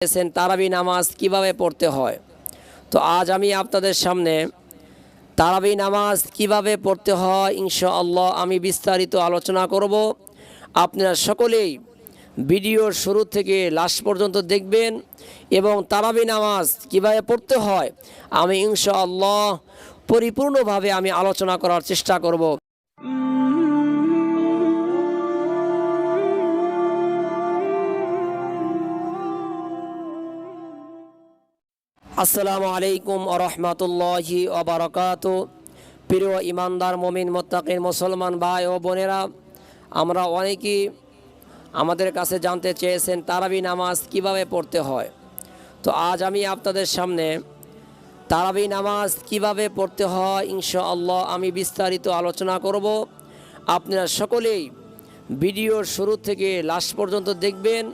এসেন তারাবি নামাজ কীভাবে পড়তে হয়? তো আজ আমি আপনাদের সামনে তারাবি নামাজ কীভাবে পড়তে হয় ইনশাআল্লাহ আমি বিস্তারিত আলোচনা করব। আপনারা সকলেই ভিডিওর শুরু থেকে লাস্ট পর্যন্ত দেখবেন এবং তারাবি নামাজ কীভাবে পড়তে হয় আমি ইনশাআল্লাহ পরিপূর্ণভাবে আমি আলোচনা করার চেষ্টা করব। আসসালামু আলাইকুম আরহামতুল্লাহি ওবরাকাত প্রিয় ইমানদার, মমিন, মোত্তাকিন, মুসলমান ভাই ও বোনেরা, আমরা অনেকেই আমাদের কাছে জানতে চেয়েছেন তারাবি নামাজ কীভাবে পড়তে হয়। তো আজ আমি আপনাদের সামনে তারাবি নামাজ কীভাবে পড়তে হয় ইনশাআল্লাহ আমি বিস্তারিত আলোচনা করব। আপনারা সকলেই ভিডিওর শুরু থেকে লাস্ট পর্যন্ত দেখবেন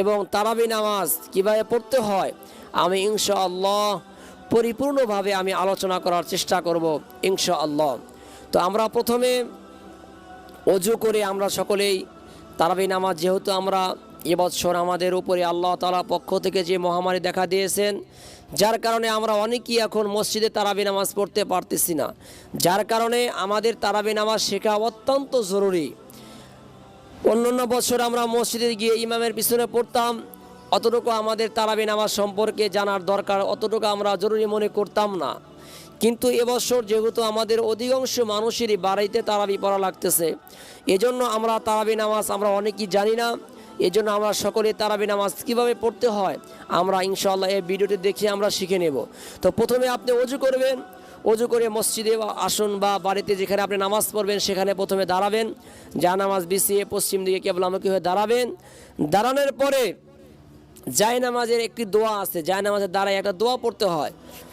এবং তারাবি নামাজ কীভাবে পড়তে হয় আমি ইনশাআল্লাহ পরিপূর্ণভাবে আমি আলোচনা করার চেষ্টা করব, ইনশাআল্লাহ। তো আমরা প্রথমে অজু করে আমরা সকলেই তারাবি নামাজ যেহেতু আমরা এবছর আমাদের উপরে আল্লাহ তালা পক্ষ থেকে যে মহামারী দেখা দিয়েছেন, যার কারণে আমরা অনেকেই এখন মসজিদে তারাবি নামাজ পড়তে পারতেছি না। যার কারণে আমাদের তারাবি নামাজ শেখা অত্যন্ত জরুরি। অন্যান্য বছর আমরা মসজিদে গিয়ে ইমামের পিছনে পড়তাম অতটুকু আমাদের তারাবি নামাজ সম্পর্কে জানার দরকার, অতটুকু আমরা জরুরি মনে করতাম না। কিন্তু এবছর যেহেতু আমাদের অধিকাংশ মানুষেরই বাড়িতে তারাবি পড়া লাগতেছে, এজন্য আমরা তারাবি নামাজ আমরা অনেকেই জানি না। এজন্য আমরা সকলে তারাবি নামাজ কীভাবে পড়তে হয়, আমরা ইনশাআল্লাহ এই ভিডিওটি দেখে আমরা শিখে নেব। তো প্রথমে আপনি অজু করবেন, অজু করে মসজিদে আসুন বা বাড়িতে যেখানে আপনি নামাজ পড়বেন সেখানে প্রথমে দাঁড়াবেন। যা নামাজ বিছিয়ে পশ্চিম দিকে কেবলামুখী হয়ে দাঁড়াবেন। দাঁড়ানোর পরে নামাজের একটি দোয়া আছে নামাজের দ্বারাই একটা দোয়া পড়তে হয়।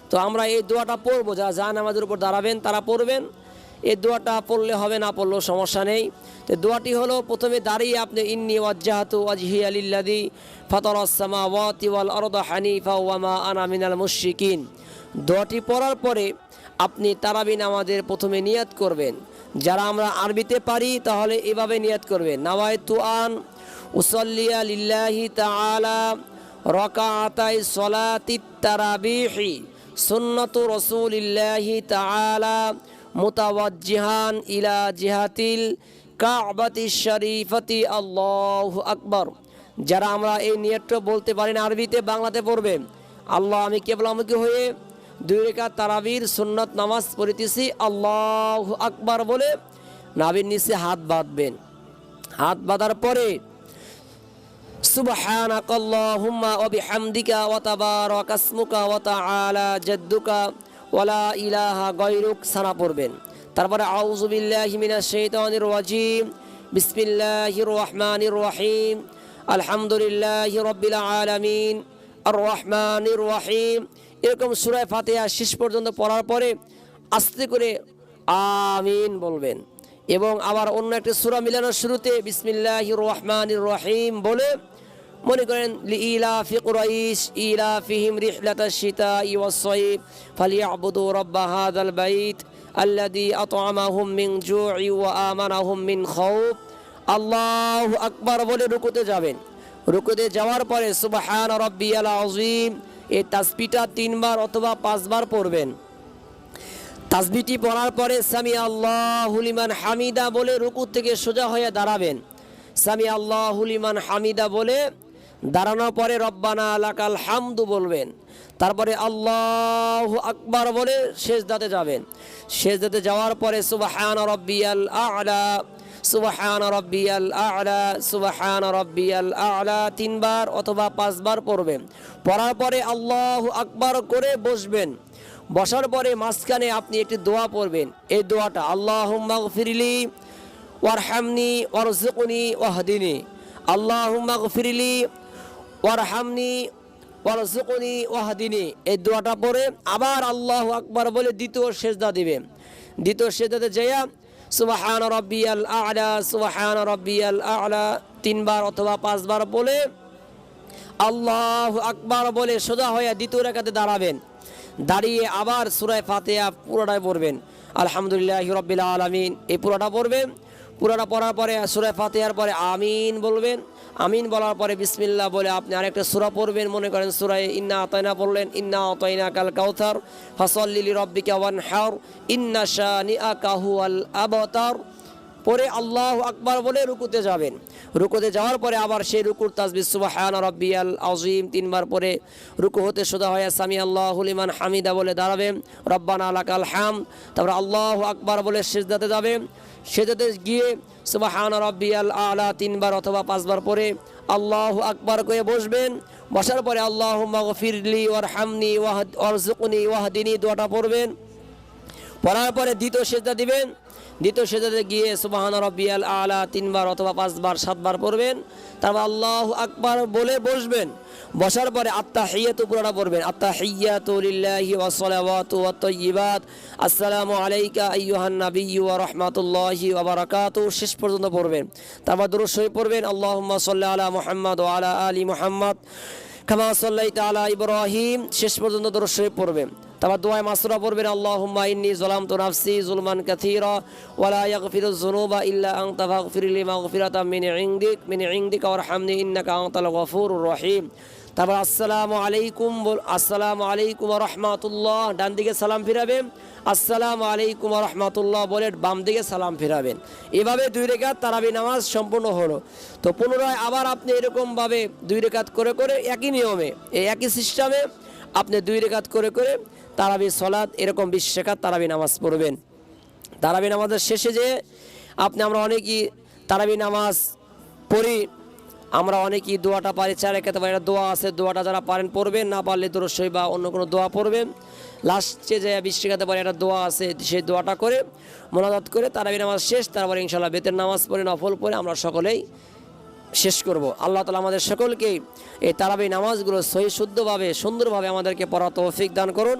তো আমরা এই দোয়াটা পড়ব, যারা নামাজের উপর দাঁড়াবেন তারা পড়বেন। এই দোয়াটা পড়লে হবে না, পড়লেও সমস্যা নেই। তো দোয়াটি হলো, প্রথমে দাঁড়িয়ে আপনি, ইন্নি ওয়াজ্জাহাতু ওয়াজহি আলিল্লাদি ফাতর আসামা ওয়াতি আরদা হানিফা ওয়ামা আনা মিনাল মুশরিকিন। দোয়াটি পড়ার পরে আপনি তারাবি নামাজের প্রথমে নিয়াত করবেন। যারা আমরা আরবিতে পারি তাহলে এভাবে নিয়াত করবেন। নাওয়ায় তুয়ান উসল্লিয়া লিল্লাহি তাআলা রকাআতাই সলাতিত তারাবিহি সুন্নাতু রাসূলিল্লাহি তাআলা মুতাওয়াজ্জিহান ইলা জিহাতিল কাবাতি শরীফতি। আল্লাহু আকবার। যারা আমরা এই নিয়তটা বলতে পারি না, আরবিতে, বাংলাতে পড়বেন আল্লাহ আমি কেবলামুখী হয়ে দুই রেখা তারাবির, সুন্নত নামাজ পড়িতেছি, আল্লাহ আকবার বলে নাবির নিচে হাত বাঁধবেন। হাত বাঁধার পরে سبحانك اللهم وبحمدك وتبارك اسمك وتعالى جدك ولا إله غيرك সানা পড়বেন তারপরে আউযু বিল্লাহি মিনাশ শাইতানির রাজিম বিসমিল্লাহির রহমানির রহিম আলহামদুলিল্লাহি রাব্বিল আলামিন আর রহমানির রহিম এরকম সূরা ফাতিহা শেষ পর্যন্ত পড়ার পরে আস্তে করে আমিন বলবেন এবং আবার অন্য একটি সূরা মিলানোর শুরুতে বিসমিল্লাহির রহমানির রহিম বলে মনে করেন ইলাফি কুরাইশ, ইলাফিহিম রিহলাতাশ শিতাই ওয়াস-সাইফ ফালিয়াবুদু রাব্বা হাযাল বাইত আল্লাযী আত'আমাহুম মিন জু'i ওয়া আমানাহুম মিন খাউফ। আল্লাহু আকবার বলে রুকুতে যাবেন। রুকুতে যাওয়ার পরে সুবহান রাব্বিয়াল আযীম এই তাসবিহটা তিনবার অথবা পাঁচবার পড়বেন। তাসবিটি পড়ার পরে সামি আল্লাহ লিমান হামিদা বলে রুকু থেকে সোজা হয়ে দাঁড়াবেন। সামি আল্লাহ লিমান হামিদা বলে দাঁড়ানোর পরে রব্বানা আলাকাল হামদু বলবেন। তারপরে আল্লাহ আকবার বলে শেষদাতে যাবেন। শেষদাতে যাওয়ার পরে সুবাহান রব্বিয়াল আলা, সুবাহান রব্বিয়াল আলা, সুবাহান রব্বিয়াল আলা তিনবার অথবা পাঁচবার পড়বেন। পড়ার পরে আল্লাহ আকবার করে বসবেন। বসার পরে মাঝখানে আপনি একটি দোয়া পড়বেন। এই দোয়াটা আল্লাহ ফিরলি ওয়ারহামনি ওয়ারজুকনি ওয়াহদিনী। আল্লাহ ফিরলি ওয়ারহামনি ওয়ারজুকনি ওয়াহদিনী। এই দোয়াটা পড়ে আবার আল্লাহ আকবার বলে দ্বিতীয় সেজদা দিবেন দ্বিতীয় সেজদাতে যাইয়া, সুবাহান রব্বিয়াল আলা, সুবাহান রব্বিয়াল আলা, তিনবার অথবা পাঁচবার বলে আল্লাহ আকবার বলে সোজা হয়ে দ্বিতীয় রেখাতে দাঁড়াবেন। দাঁড়িয়ে আবার সুরায় ফাতেহা পুরোটাই পড়বেন। আলহামদুলিল্লাহ রব্বিল আলমিন, এই পুরোটা পড়বেন। পুরোটা পড়ার পরে, সুরা ফাতেহার পরে আমিন বলবেন। আমিন বলার পরে বিসমিল্লা বলে আপনি আরেকটা সুরা পড়বেন, মনে করেন সুরায় ইন্না আতাইনা পড়লেন, ইন্না আতাইনা কাল কাউথার কাউসার রব্বিকা ওয়ান হাওর ইন্না আকাহু আল আবতার। পরে আল্লাহ আকবার বলে রুকুতে যাবেন। রুকুতে যাওয়ার পরে আবার সেই রুকুর তাজবিস সুবাহান রব্বিয়াল আজিম তিনবার পরে রুকু হতে সোজা হয়ে সামি আল্লাহ লিমান হামিদা বলে দাঁড়াবেন রব্বানা আলাকাল হাম তারপরে আল্লাহ আকবার বলে সেজদাতে যাবে। সেজদাতে গিয়ে সুবাহান রব্বিয়াল আলা তিনবার অথবা পাঁচবার পরে আল্লাহ আকবার করে বসবেন। বসার পরে আল্লাহ ফিরলি ওর হামনি ওয়াহদ অরজুকনি ওয়াহদিনী দোয়াটা পড়বেন। পড়ার পরে দ্বিতীয় সেজদা দিবেন। দ্বিতীয় সেজাতে গিয়ে সুবাহান রব্বিয়াল আলা তিনবার অথবা পাঁচবার, সাতবার পড়বেন। তারপর আল্লাহ আকবার বলে বসবেন। বসার পরে আত্মা হিয়াতু পুরোটা পড়বেন। আত্মা হিয়াতু লিল্লাহি ওয়া সালাওয়াতু ওয়া তাইয়্যিবাত। আসসালামু আলাইকা আইয়ুহান নাবিয়্যু ওয়া রাহমাতুল্লাহি শেষ পর্যন্ত পড়বেন। তারপর দুরূদ শরীফ পড়বেন। আল্লাহুম্মা সাল্লি আলা মুহাম্মদ ওয়া আলা আলি মুহাম্মদ। খামা সাল্লাইতা আলা ইব্রাহিম। শেষ পর্যন্ত দরুদ শরীফ পড়বেন। তারপর দোয়ায় মাসুরা পড়বেন, আল্লাহুম্মা ইন্নী যালামতু নাফসি যুলমান কাসীরা ওয়া লা ইল্লা ইন্নাকা রহিম। তারপর, আসসালামু আলাইকুম আসসালামু আলাইকুম রাহমাতুল্লাহ। ডান দিকে সালাম ফিরাবেন, আসসালামু আলাইকুম রাহমাতুল্লাহ বলে বাম দিকে সালাম ফিরাবেন। এভাবে দুই রেখাত তারাবি নামাজ সম্পূর্ণ হলো। তো পুনরায় আবার আপনি এরকমভাবে দুই রেখাত করে করে একই নিয়মে, এই একই সিস্টেমে আপনি দুই রেখাত করে করে তারাবি সলাদ এরকম বিশ রেখাত তারাবি নামাজ পড়বেন। তারাবি নামাজের শেষে যে আপনি আমরা অনেকই তারাবি নামাজ পড়ি, আমরা অনেকেই দোয়াটা পারি, চার পারি একটা দোয়া আছে, দোয়াটা যারা পারেন পড়বেন, না পারলে দরসই বা অন্য কোনো দোয়া পড়বেন। লাস্টে যে রেখাতে পারে একটা দোয়া আছে, সেই দোয়াটা করে মোনাজাত করে তারাবি নামাজ শেষ, তারপরে ইনশাল্লাহ বেতের নামাজ পড়ে, নফল পড়ে আমরা সকলেই শেষ করব। আল্লাহ তালা আমাদের সকলকেই এই তারাবি নামাজগুলো সহি, শুদ্ধভাবে, সুন্দরভাবে আমাদেরকে পড়া তৌফিক দান করুন।